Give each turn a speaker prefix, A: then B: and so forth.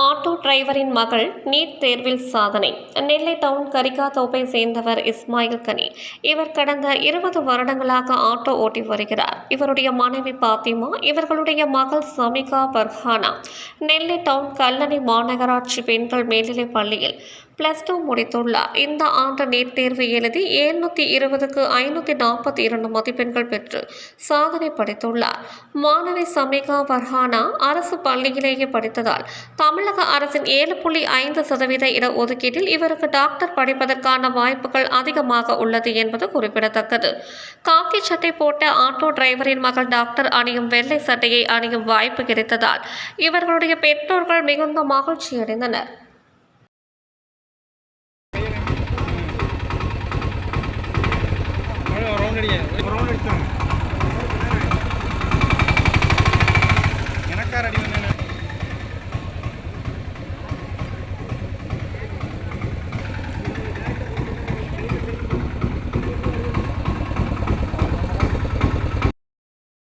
A: Auto டிரைவரின் மகள் NEET தேர்வில் சாதனை. நெல்லை டவுன் கரிகாத்தோப்பை சேர்ந்தவர் இஸ்மாயில் கனி. இவர் கடந்த இருபது வருடங்களாக ஆட்டோ ஓட்டி வருகிறார். இவருடைய மனைவி பாத்திமா இவர்களுடைய மகள் சமிகா பர்ஹானா. நெல்லை டவுன் கல்லணை மாநகராட்சி பெண்கள் மேல்நிலைப் பள்ளியில் பிளஸ் டூ முடித்துள்ளார். இந்த ஆண்டு நீட் தேர்வு எழுதி எழுநூற்றி இருபதுக்கு ஐநூற்றி நாற்பத்தி இரண்டு மதிப்பெண்கள் பெற்று சாதனை படைத்துள்ளார். மாணவி சமிகா பர்ஹானா அரசு பள்ளியிலேயே படித்ததால் தமிழக அரசின் ஏழு புள்ளி ஐந்து சதவீத இடஒதுக்கீட்டில் இவருக்கு டாக்டர் படிப்பதற்கான வாய்ப்புகள் அதிகமாக உள்ளது என்பது குறிப்பிடத்தக்கது. காக்கி சட்டை போட்ட ஆட்டோ டிரைவரின் மகள் டாக்டர் அணியும் வெள்ளை சட்டையை அணியும் வாய்ப்பு கிடைத்ததால் இவர்களுடைய பெற்றோர்கள் மிகுந்த மகிழ்ச்சியடைந்தனர்.
B: ரவுண்ட் அடிங்க. ரவுண்ட் அடிச்சாங்க